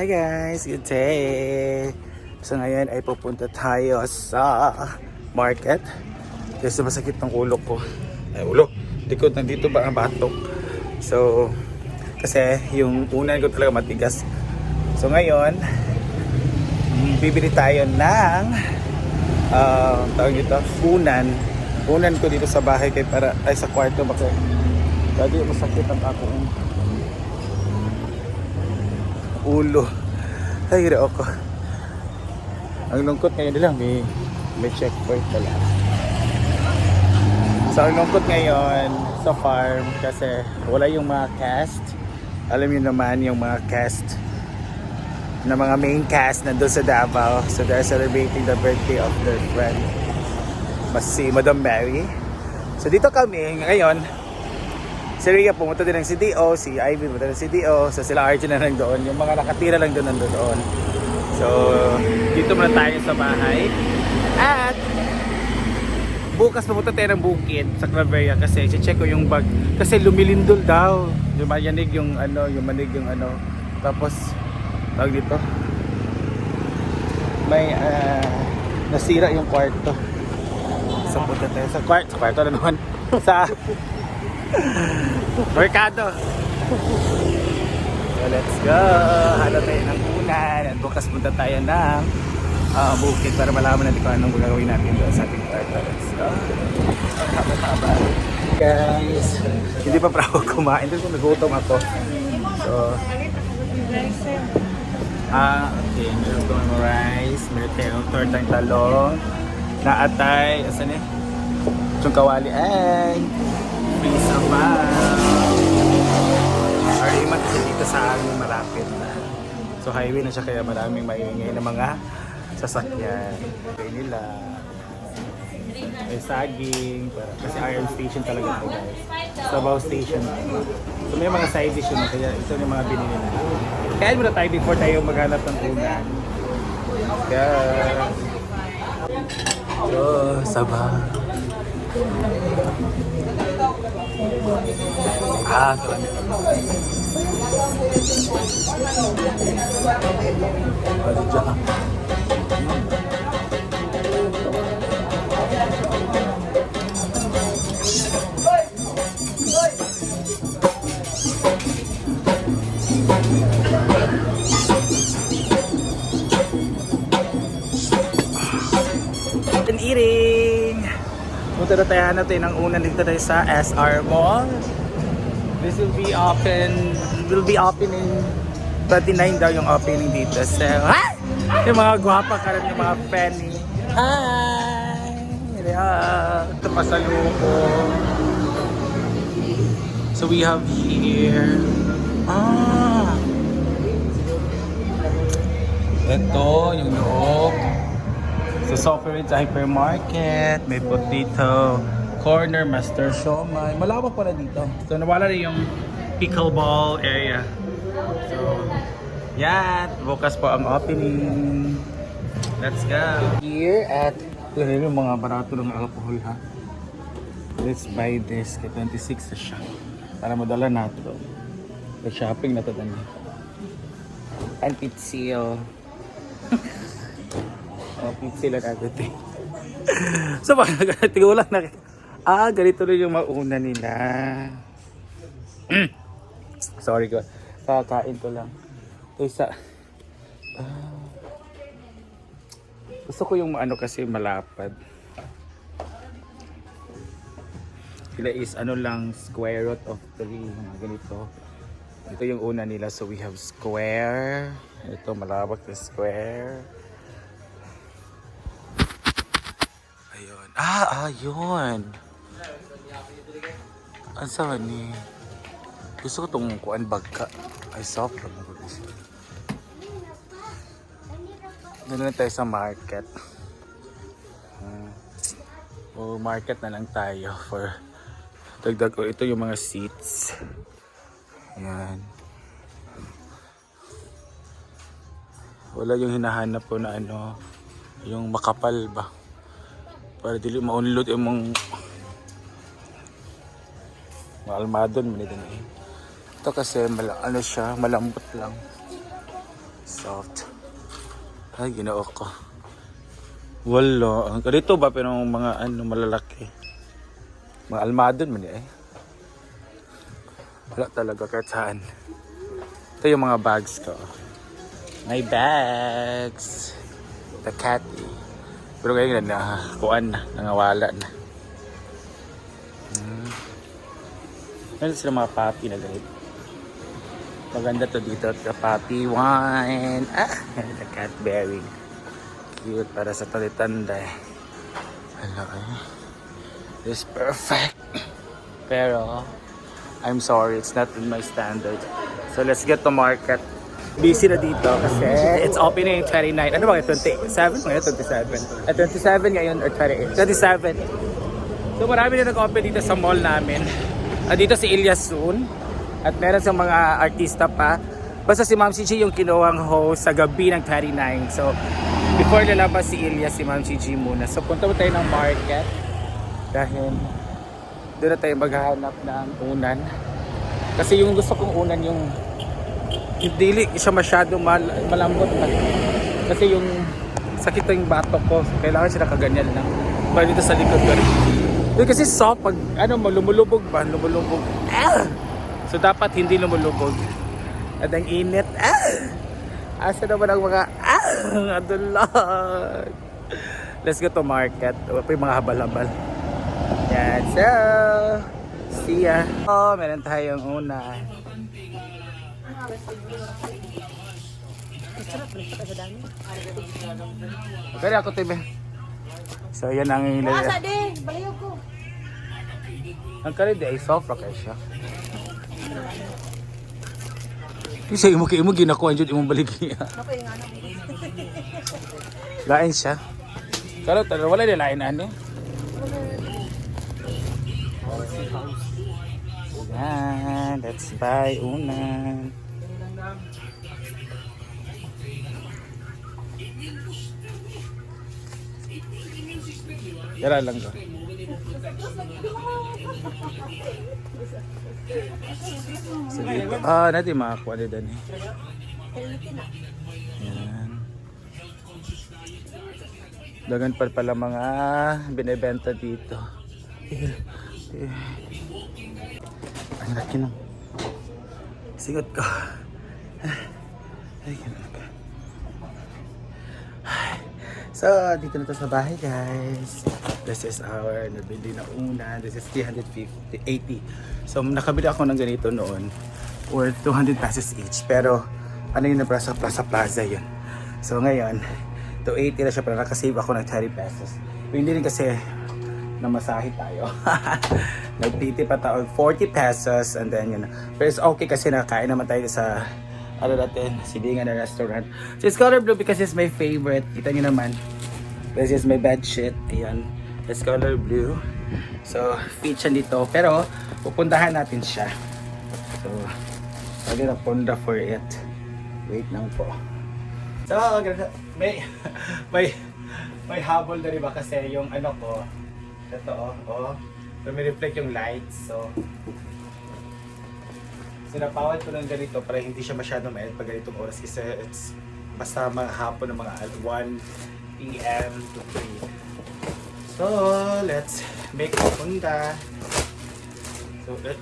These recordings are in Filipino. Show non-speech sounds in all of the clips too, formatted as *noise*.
Hi guys, good day! So ngayon ay pupunta tayo sa market. Kasi masakit ng ulo ko. Ay ulo, likod nandito ba ang batok? So, kasi yung unan ko talaga matigas. So ngayon, bibili tayo ng uh, tawag dito, unan. Unan ko dito sa bahay kay para ay sa kwarto baka Lagi masakit ang akong ulo. Ay, gira ako. Ang lungkot ngayon nila, may, may checkpoint pala. So, ang lungkot ngayon sa farm kasi wala yung mga cast. Alam niyo naman yung mga cast na mga main cast nandun sa Davao. So, they're celebrating the birthday of their friend. Mas si Madam Mary. So, dito kami ngayon, si Rhea pumunta din ng CDO, si Ivy pumunta ng CDO, so sila Arjun na lang doon, yung mga nakatira lang doon nandun doon. So, dito muna tayo sa bahay. At, bukas pumunta tayo ng bukid sa Claveria kasi check ko yung bag. Kasi lumilindol daw. Yung mayanig yung ano, yung manig yung ano. Tapos, tawag dito. May, ah, nasira yung kwarto. So, punta tayo sa kwarto. Sa kwarto na naman. *laughs* sa Mercado. So let's go. Hanap tayo ng unan. At bukas punta tayo ng ah, bukid para malaman natin kung anong gagawin natin doon sa ating kwarto. Let's go. Haba-haba. Guys, hindi pa pa ako kumain. Doon kung nagutom ako. So, ah, okay. Meron ko ng rice. Meron tayong tortang talong. Naatay. Asan eh? Yung kawali egg. Peace about. Arimat kasi dito sa amin malapit na. So highway na siya kaya maraming maingay na mga sasakyan. Kaya nila. May saging. Para, kasi iron station talaga ito guys. Sabaw station. So may mga side dish yun. Kaya ito yung mga binili na. Kaya muna tayo before tayo maghanap ng unan. Kaya... So, sabaw. Ah, kami. Ano dyan? Punta na tayo hanap tayo ng unan dito tayo sa SR Mall. This will be open, will be opening 29 daw yung opening dito. So, ha? Yung mga gwapa ka rin, yung mga penny. Hi! Yeah. Ito pa sa luko. So we have here, ah, ito yung loob. So, Sovereign Hypermarket, may potato corner, master shomai. Malawak pala dito. So, nawala na yung pickleball area. So, yan. Bukas po ang opening. Let's go. Here at, ito rin yung mga barato ng alcohol ha. Let's buy this. Kaya 26 na siya. Para madala natin. Pag-shopping na ito dito. And it's seal. Pizza lang agad eh. *laughs* so, pag nagatigaw lang na, ah, ganito rin yung mauna nila. *clears throat* Sorry ko. Kakain ko lang. Isa. Ah. gusto ko yung ano kasi malapad. Sila is ano lang, square root of 3. Mga ganito. Ito yung una nila. So we have square. Ito malawak na square. Ah, ayun. Ang saan ni? Gusto ko itong kuan bagka. Ay, soft lang ko gusto. Doon na tayo sa market. Hmm. O market na lang tayo for dagdag ko. Ito yung mga seats. Ayan. Wala yung hinahanap ko na ano, yung makapal ba para dili maunlod yung mga mga almadon man ito eh. Ito kasi mala, ano siya, malambot lang. Soft. Ay, ginoo ko. Wala. Ganito ba pero mga ano malalaki. Mga almadon man eh. Wala talaga kahit saan. Ito yung mga bags ko. My bags. The catty. Pero ngayon na, kuan na, nangawala na. Hmm. Meron sila mga papi na ganito. Maganda to dito. The papi wine. *laughs* Ah, the Cadbury. Cute para sa talitanda eh. Hala eh. This is perfect. Pero, I'm sorry, it's not in my standard. So let's get to market. Busy na dito kasi it's opening 29. Ano ba ngayon? 27? Ngayon 27. At 27 ngayon or 28? 27. So marami na nag-open dito sa mall namin. Ah, dito si Ilyas soon. At meron sa mga artista pa. Basta si Ma'am CG yung kinuwang host sa gabi ng 29. So before lalabas si Ilyas, si Ma'am CG muna. So punta mo tayo ng market. Dahil doon na tayo maghahanap ng unan. Kasi yung gusto kong unan yung hindi siya masyado mal malambot. Kasi yung sakit yung batok ko, kailangan siya nakaganyan lang. Para dito sa likod ko rin. Kasi soft, pag ano lumulubog ba? Lumulubog. Ah! So dapat hindi lumulubog. At ang init. Ah! Asa naman ang mga ah! Adulag! Let's go to market. Wala pa yung mga habal-habal. Yan. So, see ya. Oh, meron tayong una. Okay, ako tibe. So, yan ang Asa de, balayo ko. Ang kari di ay soft rock siya. Isa imo kay imo ginakuan jud imong baligi. Ano. *laughs* Lain siya. Karo tala wala di lain ani. Yan, let's buy unan. Yara lang ko. So dito, ah, natin makakuha ni Dani. Yan. Dagan pa pala mga binebenta dito. Ang laki ng singot ko. Ay, ganun ka. So, dito na to sa bahay, guys. This is our nabili na una. This is 350, 80. So, nakabili ako ng ganito noon. Worth 200 pesos each. Pero, ano yun na Plaza Plaza Plaza yun. So, ngayon, 280 na siya. Pero nakasave ako ng 30 pesos. Hindi rin kasi namasahe tayo. *laughs* Nagtiti pa tayo 40 pesos and then yun. Pero it's okay kasi nakain naman tayo sa ano natin, silingan na restaurant. So it's color blue because it's my favorite. Kita nyo naman. This is my bed sheet. Ayan. It's color blue. So, feature dito. Pero, pupuntahan natin siya. So, pwede na punda for it. Wait lang po. So, may, *laughs* may, may habol na rin ba kasi yung ano ko, ito oh, oh, reflect yung lights. So, sinapawat ko ng ganito para hindi siya masyado mainit pag ganitong oras kasi it's basta mga hapon ng mga 1 p.m. to 3. So, let's make punda. So, it,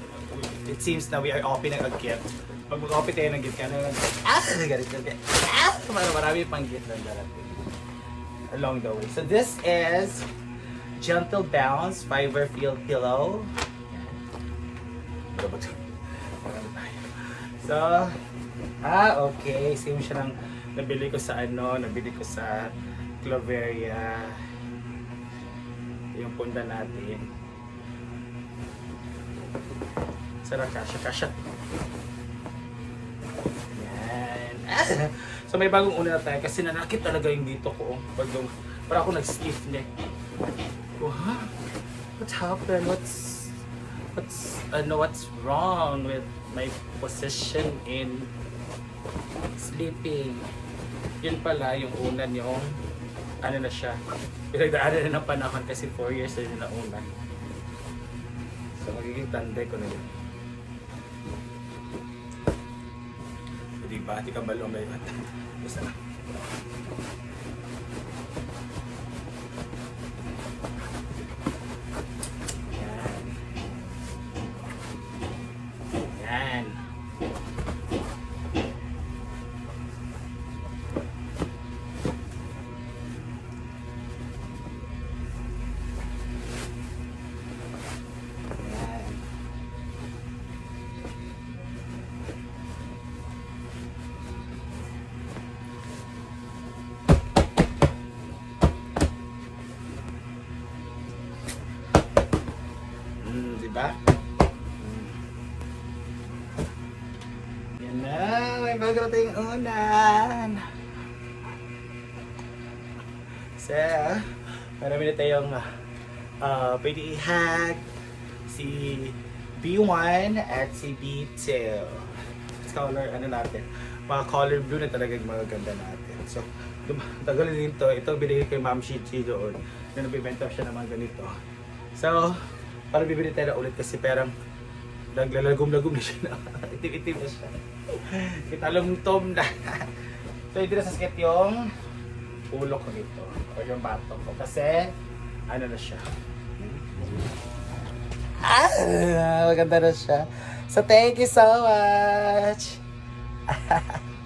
it seems na we are opening a gift. Pag mag-open tayo ng gift, kaya naman, ah, ganito, ganito, ah, mar- marami pang gift na darating along the way. So, this is Gentle Bounce Fiber Feel Pillow. Ano? So, ah, okay. Same siya ng nabili ko sa ano, nabili ko sa Cloveria. Yung punda natin. Sarap kasha, kasha. Yan. *laughs* So may bagong una na tayo kasi nanakit talaga yung dito ko. oh. Pag yung, para ako nag-stiff neck. What? What happened? What's what's ano what's wrong with my position in sleeping? Yun pala yung unan yung ano na siya. Pinagdaanan na ng panahon kasi 4 years na yun na unan. So magiging tanday ko na yun. Di ba? Di ka balong na yun. Di ba? Mm. Yan na, may bago unan. So, marami na tayong uh, pwede i-hack si B1 at si B2. Color, ano natin, mga color blue na talagang magaganda natin. So, tagal din to. Ito binigay kay Ma'am Shichi doon. Na nabibenta siya ng mga ganito. So, para bibili tayo ulit kasi parang naglalagom-lagom na siya na. *laughs* Itim-itim na siya. Kitalong-tom na. *laughs* so, ito na sa skate yung ulo ko nito. O yung bato ko. Kasi, ano na siya. Ah, maganda na siya. So, thank you so much. *laughs*